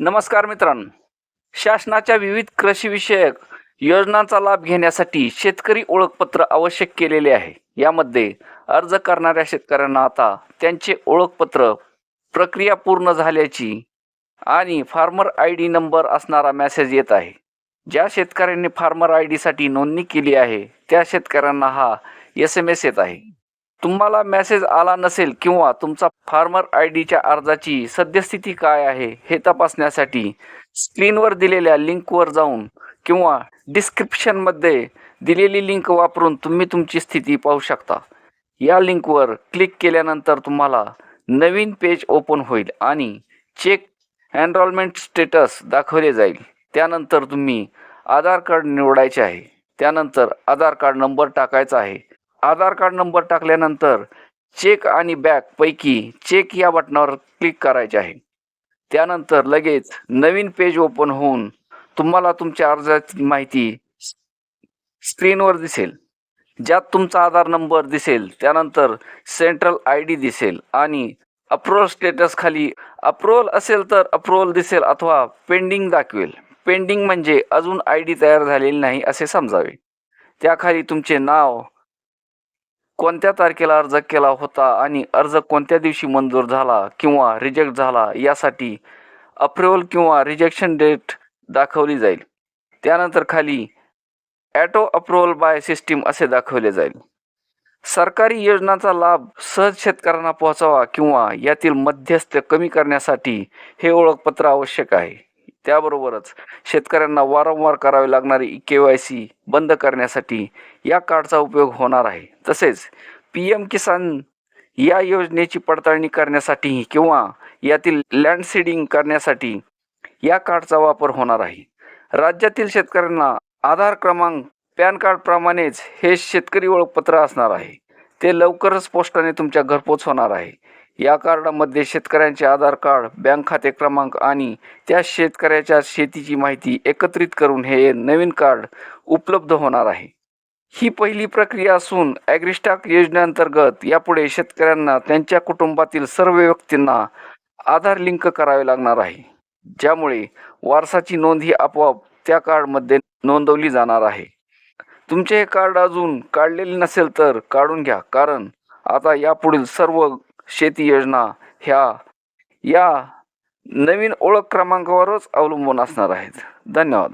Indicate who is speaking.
Speaker 1: नमस्कार मित्रांनो. शासनाच्या विविध कृषीविषयक योजनांचा लाभ घेण्यासाठी शेतकरी ओळखपत्र आवश्यक केलेले आहे. यामध्ये अर्ज करणाऱ्या शेतकऱ्यांना आता त्यांचे ओळखपत्र प्रक्रिया पूर्ण झाल्याची आणि फार्मर आय डी नंबर असणारा मेसेज येत आहे. ज्या शेतकऱ्यांनी फार्मर आय डीसाठी नोंदणी केली आहे त्या शेतकऱ्यांना हा एस एम एस येत आहे. तुम्हाला मेसेज आला नसेल किंवा तुमचा फार्मर आय डीच्या अर्जाची सद्यस्थिती काय आहे हे तपासण्यासाठी स्क्रीनवर दिलेल्या लिंकवर जाऊन किंवा डिस्क्रिप्शनमध्ये दिलेली लिंक वापरून तुम्ही तुमची स्थिती पाहू शकता. या लिंकवर क्लिक केल्यानंतर तुम्हाला नवीन पेज ओपन होईल आणि चेक एनरोलमेंट स्टेटस दाखवले जाईल. त्यानंतर तुम्ही आधार कार्ड निवडायचे आहे. त्यानंतर आधार कार्ड नंबर टाकायचा आहे. आधार कार्ड नंबर टाकल्यानंतर चेक आणि बॅकपैकी चेक या बटनावर क्लिक करायचे आहे. त्यानंतर लगेच नवीन पेज ओपन होऊन तुम्हाला तुमच्या अर्जाची माहिती स्क्रीनवर दिसेल. ज्यात तुमचा आधार नंबर दिसेल त्यानंतर सेंट्रल आय डी दिसेल आणि अप्रुव्हल स्टेटस खाली अप्रुव्हल असेल तर अप्रुव्हल दिसेल अथवा पेंडिंग दाखवेल. पेंडिंग म्हणजे अजून आय डी तयार झालेली नाही असे समजावे. त्याखाली तुमचे नाव कोणत्या तारखेला अर्ज केला होता आणि अर्ज कोणत्या दिवशी मंजूर झाला किंवा रिजेक्ट झाला यासाठी अप्रुव्हल किंवा रिजेक्शन डेट दाखवली जाईल. त्यानंतर खाली ॲटो अप्रुव्हल बाय सिस्टीम असे दाखवले जाईल. सरकारी योजनांचा लाभ सहज शेतकऱ्यांना पोहोचावा किंवा यातील मध्यस्थ कमी करण्यासाठी हे ओळखपत्र आवश्यक आहे. त्याबरोबरच शेतकऱ्यांना वारंवार करावी लागणारी के वाय सी बंद करण्यासाठी या कार्डचा उपयोग होणार आहे. तसेच पी एम किसान या योजनेची पडताळणी करण्यासाठी किंवा यातील लँड सीडिंग करण्यासाठी या कार्डचा वापर होणार आहे. राज्यातील शेतकऱ्यांना आधार क्रमांक पॅन कार्डप्रमाणेच हे शेतकरी ओळखपत्र असणार आहे. ते लवकरच पोस्टाने तुमच्या घरपोच होणार आहे. या कार्डामध्ये शेतकऱ्यांचे आधार कार्ड बँक खाते क्रमांक आणि त्या शेतकऱ्याच्या शेतीची माहिती एकत्रित करून हे नवीन कार्ड उपलब्ध होणार आहे. ही पहिली प्रक्रिया असून ॲग्रिस्टाक योजनेअंतर्गत यापुढे शेतकऱ्यांना त्यांच्या कुटुंबातील सर्व व्यक्तींना आधार लिंक करावे लागणार आहे. ज्यामुळे वारसाची नोंद ही आपोआप त्या कार्डमध्ये नोंदवली जाणार आहे. तुमचे हे कार्ड अजून काढलेले नसेल तर काढून घ्या कारण आता यापुढील सर्व शेती योजना ह्या या नवीन ओळख क्रमांकावरच अवलंबून असणार आहेत. धन्यवाद.